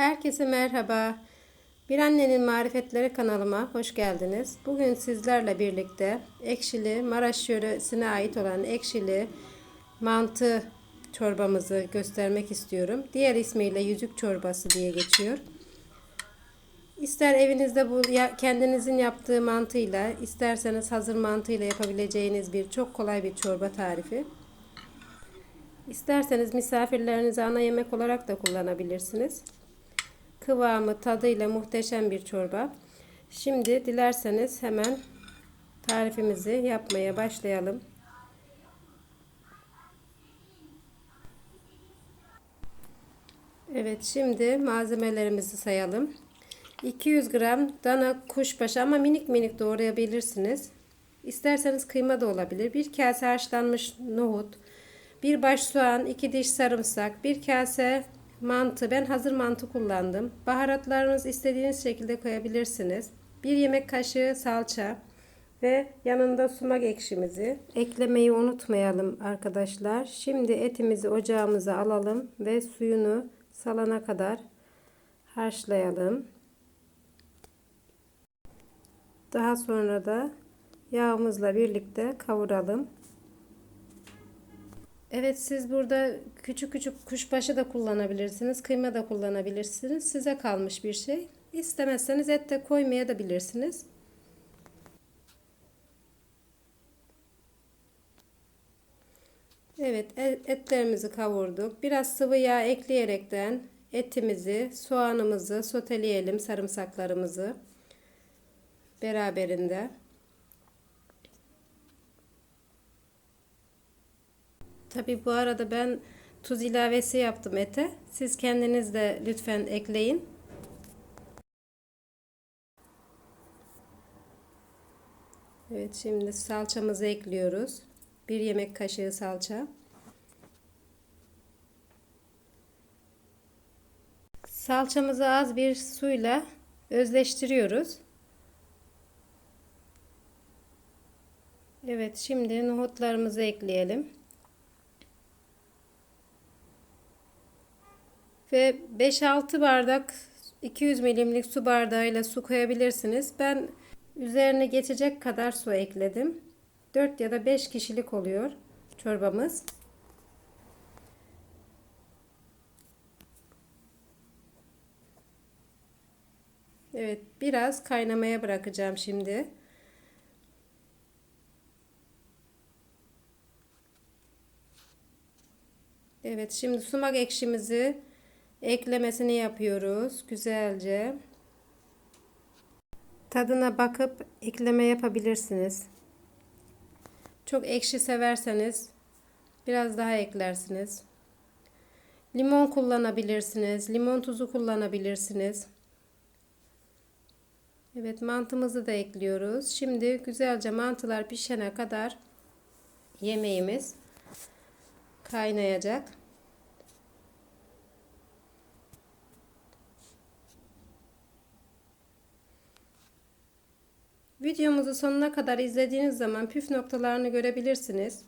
Herkese merhaba. Bir Annenin Marifetleri kanalıma hoş geldiniz. Bugün sizlerle birlikte ekşili Maraş yöresine ait olan ekşili mantı çorbamızı göstermek istiyorum. Diğer ismiyle yüzük çorbası diye geçiyor. İster evinizde bu kendinizin yaptığı mantıyla, isterseniz hazır mantıyla yapabileceğiniz bir çok kolay bir çorba tarifi. İsterseniz misafirlerinize ana yemek olarak da kullanabilirsiniz. Kıvamı, tadıyla muhteşem bir çorba. Şimdi dilerseniz hemen tarifimizi yapmaya başlayalım. Evet şimdi malzemelerimizi sayalım. 200 gram dana kuşbaşı ama minik minik doğrayabilirsiniz. İsterseniz kıyma da olabilir. Bir kase haşlanmış nohut, bir baş soğan, iki diş sarımsak, bir kase mantı. Ben hazır mantı kullandım. Baharatlarınızı istediğiniz şekilde koyabilirsiniz. Bir yemek kaşığı salça ve yanında sumak ekşimizi eklemeyi unutmayalım arkadaşlar. Şimdi etimizi ocağımıza alalım ve suyunu salana kadar haşlayalım. Daha sonra da yağımızla birlikte kavuralım. Evet siz burada küçük küçük kuşbaşı da kullanabilirsiniz. Kıyma da kullanabilirsiniz. Size kalmış bir şey. İstemezseniz et de koymaya da bilirsiniz. Evet e, etlerimizi kavurduk. Biraz sıvı yağ ekleyerekten etimizi, soğanımızı soteleyelim, sarımsaklarımızı beraberinde. Tabi bu arada ben tuz ilavesi yaptım ete. Siz kendiniz de lütfen ekleyin. Evet şimdi salçamızı ekliyoruz. Bir yemek kaşığı salça. Salçamızı az bir suyla özleştiriyoruz. Evet şimdi nohutlarımızı ekleyelim. Ve 5-6 bardak 200 milimlik su bardağıyla su koyabilirsiniz. Ben üzerine geçecek kadar su ekledim. 4 ya da 5 kişilik oluyor çorbamız. Evet biraz kaynamaya bırakacağım şimdi. Evet şimdi sumak ekşimizi eklemesini yapıyoruz güzelce. Tadına bakıp ekleme yapabilirsiniz. Çok ekşi severseniz biraz daha eklersiniz. Limon kullanabilirsiniz. Limon tuzu kullanabilirsiniz. Evet mantımızı da ekliyoruz. Şimdi güzelce mantılar pişene kadar yemeğimiz kaynayacak. Videomuzu sonuna kadar izlediğiniz zaman püf noktalarını görebilirsiniz.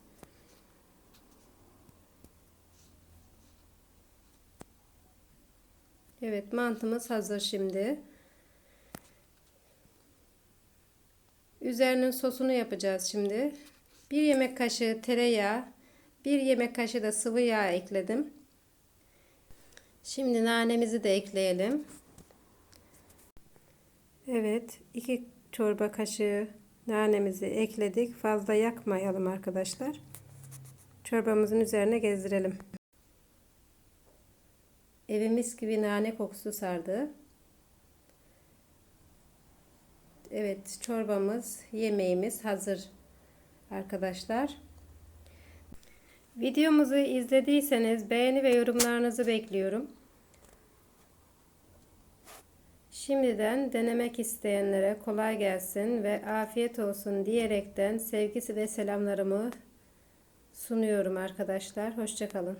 Evet mantımız hazır şimdi. Üzerinin sosunu yapacağız şimdi. Bir yemek kaşığı tereyağı, bir yemek kaşığı da sıvı yağ ekledim. Şimdi nanemizi de ekleyelim. Evet, iki çorba kaşığı nanemizi ekledik. Fazla yakmayalım arkadaşlar. Çorbamızın üzerine gezdirelim. Evimiz gibi nane kokusu sardı. Evet çorbamız, yemeğimiz hazır arkadaşlar. Videomuzu izlediyseniz beğeni ve yorumlarınızı bekliyorum. Şimdiden denemek isteyenlere kolay gelsin ve afiyet olsun diyerekten sevgisi ve selamlarımı sunuyorum arkadaşlar. Hoşçakalın.